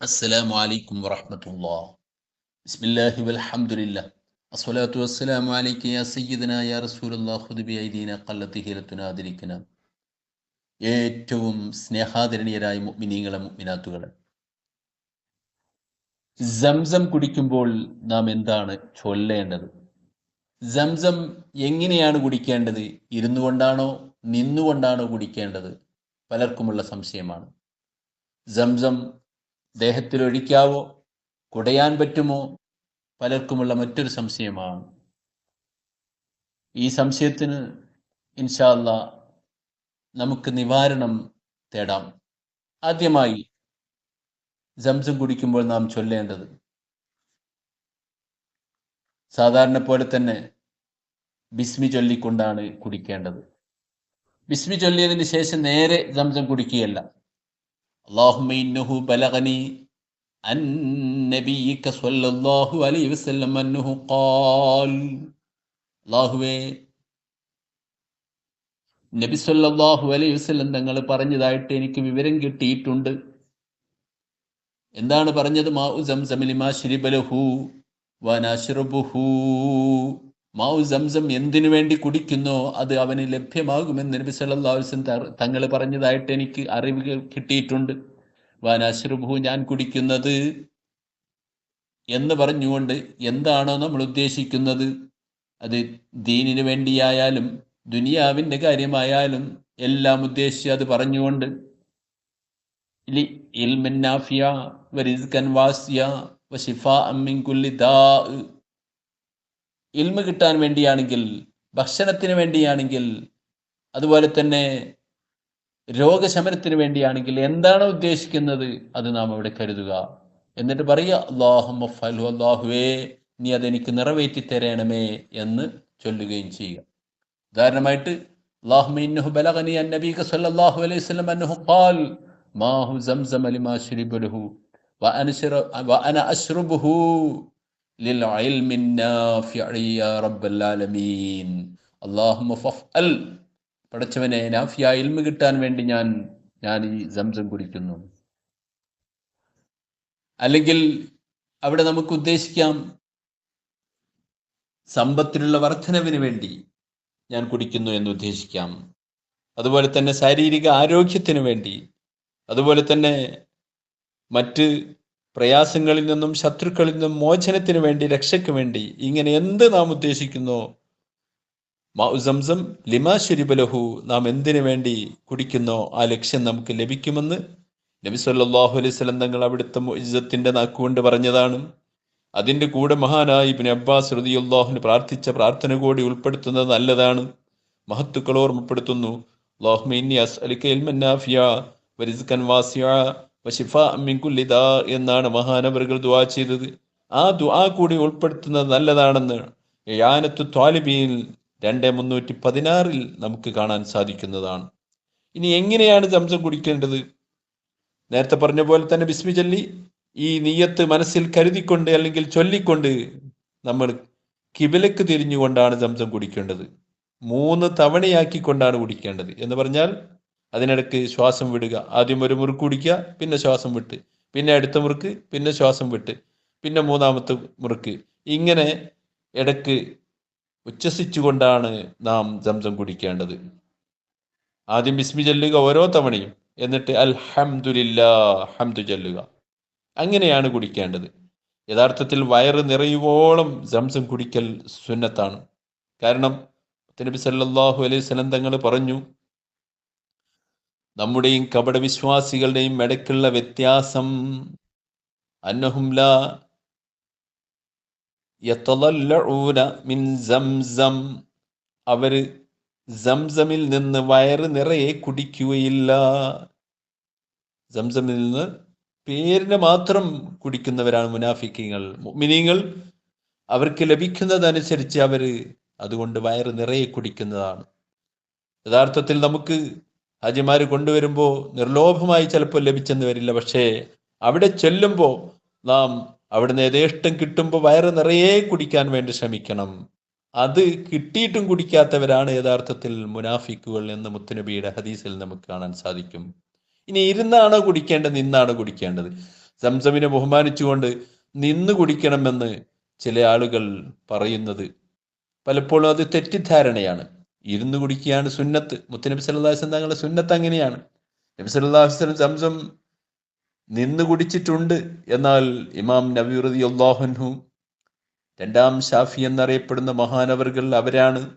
السلام عليكم ورحمة الله بسم الله والحمد لله الصلاة والسلام عليك يا سيدنا يا رسول الله خذ بأيدينا قلت هيلتنا ذلكنا ഏറ്റവും സ്നേഹാദരണീയരായ മുഅ്മിനീങ്ങളെ മുഅ്മിനാത്തുകളെ സംസം കുടിക്കുമ്പോൾ നാം എന്താണ് ചൊല്ലേണ്ടത് സംസം എങ്ങനെയാണ് കുടിക്കേണ്ടത് ഇരുന്നു കൊണ്ടാണോ നിന്നുകൊണ്ടാണോ കുടിക്കേണ്ടത് പലർക്കുമുള്ള സംശയമാണ് സംസം ദേഹത്തിൽ ഒഴിക്കാവോ കുടയാൻ പറ്റുമോ? പലർക്കുമുള്ള മറ്റൊരു സംശയമാണ്. ഈ സംശയത്തിന് ഇൻഷാല്ല നമുക്ക് നിവാരണം തേടാം. ആദ്യമായി ജംസം കുടിക്കുമ്പോൾ നാം ചൊല്ലേണ്ടത് സാധാരണ പോലെ തന്നെ ബിസ്മി ചൊല്ലിക്കൊണ്ടാണ് കുടിക്കേണ്ടത്. ബിസ്മി ചൊല്ലിയതിന് ശേഷം നേരെ ജംസം കുടിക്കുകയല്ല. اللهم إنه بلغني عن نبيك صلى الله عليه وسلم أنه قال അള്ളാഹുവേ നബി സല്ലല്ലാഹു അലൈഹി വസല്ലം തങ്ങൾ പറഞ്ഞതായിട്ട് എനിക്ക് വിവരം കിട്ടിയിട്ടുണ്ട് എന്താണ് പറഞ്ഞത് മാഉ സംസം ലിമാ ശരിബലഹു വനശ്റബുഹു മാഉ സംസം എന്തിനു വേണ്ടി കുടിക്കുന്നോ? അത് അവന് ലഭ്യമാകുമെന്ന് നബി അലൈഹി തങ്ങൾ പറഞ്ഞതായിട്ട് എനിക്ക് അറിവ് കിട്ടിയിട്ടുണ്ട്. വാനാശ്രുഭു ഞാൻ കുടിക്കുന്നത് എന്ന് പറഞ്ഞുകൊണ്ട് എന്താണോ നമ്മൾ ഉദ്ദേശിക്കുന്നത്? അത് ദീനിനു വേണ്ടിയായാലും ദുനിയാവിന്റെ കാര്യമായാലും എല്ലാം ഉദ്ദേശിച്ച് അത് പറഞ്ഞുകൊണ്ട് ഇൽമൻ വരിസ്കൻ വാസ്യ വശിഫാ അമ്മിൻ കുല്ലി ദാ ഇൽമ കിട്ടാൻ വേണ്ടിയാണെങ്കിൽ ഭക്ഷണത്തിന് വേണ്ടിയാണെങ്കിൽ അതുപോലെ തന്നെ രോഗശമനത്തിന് വേണ്ടിയാണെങ്കിൽ എന്താണ് ഉദ്ദേശിക്കുന്നത് അത് നാം അവിടെ കരുതുക. എന്നിട്ട് പറയുക അള്ളാഹു അള്ളാഹുവേ നീ അതെനിക്ക് നിറവേറ്റി തരണമേ എന്ന് ചൊല്ലുകയും ചെയ്യുക. ഉദാഹരണമായിട്ട് അള്ളാഹു إنه بلغني عن نبيك صلى الله عليه وسلم أنه قال ماء زمزم لما شرب له وأنا, شرب وأنا أشربه للعلم النافع يا رب العالمين اللهم فافعل പടച്ചവനെ നാഫിയ ഇൽമ കിട്ടാൻ വേണ്ടി ഞാൻ ഞാൻ ഈ സംസം കുടിക്കുന്നു അല്ലെങ്കിൽ അവിടെ നമുക്ക് ഉദ്ദേശിക്കാം സമ്പത്തിലുള്ള വർധനവിന് വേണ്ടി ഞാൻ കുടിക്കുന്നു എന്ന് ഉദ്ദേശിക്കാം അതുപോലെ തന്നെ ശാരീരിക ആരോഗ്യത്തിന് വേണ്ടി അതുപോലെ തന്നെ മറ്റ് പ്രയാസങ്ങളിൽ നിന്നും ശത്രുക്കളിൽ നിന്നും മോചനത്തിന് വേണ്ടി രക്ഷയ്ക്ക് വേണ്ടി ഇങ്ങനെ എന്ത് നാം ഉദ്ദേശിക്കുന്നു? സംസം ലിമാ നാം എന്തിനു വേണ്ടി കുടിക്കുന്നോ? ആ ലക്ഷ്യം നമുക്ക് ലഭിക്കുമെന്ന് നബി സല്ലല്ലാഹു അലൈഹി സ്വലം തങ്ങൾ അവിടുത്തെ ഇജ്ജത്തിന്റെ നാക്കുകൊണ്ട് പറഞ്ഞതാണ്. അതിന്റെ കൂടെ മഹാനായി ഇബിൻ അബ്ബാസ് റളിയല്ലാഹുവിന് പ്രാർത്ഥിച്ച പ്രാർത്ഥന കൂടി ഉൾപ്പെടുത്തുന്നത് നല്ലതാണ്. മഹത്തുക്കൾ ഓർമ്മപ്പെടുത്തുന്നു. വാസിയ വശിഫാ എന്നാണ് മഹാനവറുകൾ ദുവാ ചെയ്തത്. ആ ദുആ കൂടി ഉൾപ്പെടുത്തുന്നത് നല്ലതാണെന്ന് യാനത്തു ത്വാലിബിയിൽ രണ്ട് മുന്നൂറ്റി പതിനാറിൽ നമുക്ക് കാണാൻ സാധിക്കുന്നതാണ്. ഇനി എങ്ങനെയാണ് സംസം കുടിക്കേണ്ടത്? നേരത്തെ പറഞ്ഞ പോലെ തന്നെ ബിസ്മി ചൊല്ലി ഈ നീയത്ത് മനസ്സിൽ കരുതിക്കൊണ്ട് അല്ലെങ്കിൽ ചൊല്ലിക്കൊണ്ട് നമ്മൾ കിബിലക്ക് തിരിഞ്ഞുകൊണ്ടാണ് സംസം കുടിക്കേണ്ടത്. മൂന്ന് തവണയാക്കിക്കൊണ്ടാണ് കുടിക്കേണ്ടത് എന്ന് പറഞ്ഞാൽ അതിനിടയ്ക്ക് ശ്വാസം വിടുക. ആദ്യം ഒരു മുറുക്ക് കുടിക്കുക പിന്നെ ശ്വാസം വിട്ട്. പിന്നെ അടുത്ത മുറുക്ക് പിന്നെ ശ്വാസം വിട്ട്. പിന്നെ മൂന്നാമത്തെ മുറുക്ക്. ഇങ്ങനെ ഇടയ്ക്ക് ഉച്ഛസിച്ചുകൊണ്ടാണ് നാം സംസം കുടിക്കേണ്ടത്. ആദ്യം ബിസ്മി ചൊല്ലുക ഓരോ തവണയും. എന്നിട്ട് അൽഹംദുലില്ലാ ഹംദു ചൊല്ലുക. അങ്ങനെയാണ് കുടിക്കേണ്ടത്. യഥാർത്ഥത്തിൽ വയറ് നിറയുവോളം സംസം കുടിക്കൽ സുന്നത്താണ്. കാരണം നബി സല്ലാഹു അലൈഹി സ്വലം തങ്ങൾ പറഞ്ഞു നമ്മുടെയും കപട വിശ്വാസികളുടെയും ഇടയ്ക്കുള്ള വ്യത്യാസം അന്നഹുംല മിൻ സംസം. അവർ സംസമിൽ നിന്ന് വയറ് നിറയെ കുടിക്കുകയില്ല. സംസമിൽ നിന്ന് പേരിന് മാത്രം കുടിക്കുന്നവരാണ് മുനാഫിക്കങ്ങൾ മിനിങ്ങൾ അവർക്ക് ലഭിക്കുന്നതനുസരിച്ച് അവർ അതുകൊണ്ട് വയറ് നിറയെ കുടിക്കുന്നതാണ്. യഥാർത്ഥത്തിൽ നമുക്ക് ഹാജിമാർ കൊണ്ടുവരുമ്പോൾ നിർലോഭമായി ചിലപ്പോൾ ലഭിച്ചെന്ന് വരില്ല. പക്ഷേ അവിടെ ചെല്ലുമ്പോൾ നാം അവിടുന്ന് യഥേഷ്ടം കിട്ടുമ്പോൾ വയറ് നിറയെ കുടിക്കാൻ വേണ്ടി ശ്രമിക്കണം. അത് കിട്ടിയിട്ടും കുടിക്കാത്തവരാണ് യഥാർത്ഥത്തിൽ മുനാഫിക്കുകൾ എന്ന് മുത്തുനബിയുടെ ഹദീസിൽ നമുക്ക് കാണാൻ സാധിക്കും. ഇനി ഇരുന്നാണോ കുടിക്കേണ്ടത് നിന്നാണോ കുടിക്കേണ്ടത്? സംസമിനെ ബഹുമാനിച്ചുകൊണ്ട് നിന്ന് കുടിക്കണമെന്ന് ചില ആളുകൾ പറയുന്നത് പലപ്പോഴും അത് തെറ്റിദ്ധാരണയാണ്. ഇരുന്ന് കുടിക്കുകയാണ് സുന്നത്ത്. മുത്തനബി സല്ലാസ്ലം തങ്ങളുടെ സുന്നത്ത് അങ്ങനെയാണ്. നബി സല്ലാസ്ലം സംസം നിന്ന് കുടിച്ചിട്ടുണ്ട്. എന്നാൽ ഇമാം നബിറുദി അള്ളാഹുൻഹു രണ്ടാം ഷാഫി എന്നറിയപ്പെടുന്ന മഹാനവറുകൾ അവരാണ്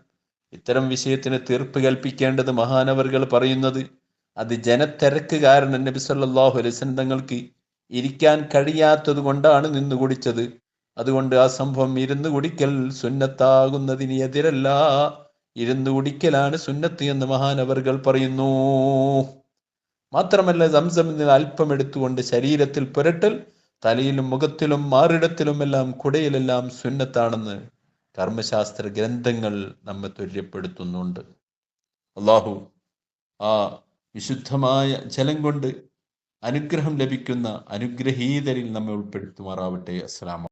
ഇത്തരം വിഷയത്തിന് തീർപ്പ് കൽപ്പിക്കേണ്ടത് മഹാനവറുകൾ പറയുന്നത്. അത് ജനത്തിരക്ക് കാരണം നബി സല്ലാഹു അലൈസ്ലം തങ്ങൾക്ക് ഇരിക്കാൻ കഴിയാത്തത് കൊണ്ടാണ് നിന്ന് കുടിച്ചത്. അതുകൊണ്ട് ആ സംഭവം ഇരുന്ന് കുടിക്കൽ സുന്നത്താകുന്നതിന് എതിരല്ല ഇരുന്ന് കുടിക്കലാണ് സുന്നത്ത് എന്ന് മഹാനവറുകൾ പറയുന്നു. മാത്രമല്ല സംസം അല്പം എടുത്തുകൊണ്ട് ശരീരത്തിൽ പുരട്ടൽ തലയിലും മുഖത്തിലും മാറിടത്തിലുമെല്ലാം കുടയിലെല്ലാം സുന്നത്താണെന്ന് കർമ്മശാസ്ത്ര ഗ്രന്ഥങ്ങൾ നമ്മെ തുല്യപ്പെടുത്തുന്നുണ്ട്. അള്ളാഹു ആ വിശുദ്ധമായ ജലം കൊണ്ട് അനുഗ്രഹം ലഭിക്കുന്ന അനുഗ്രഹീതരിൽ നമ്മെ ഉൾപ്പെടുത്തുമാറാവട്ടെ. അസ്സലാം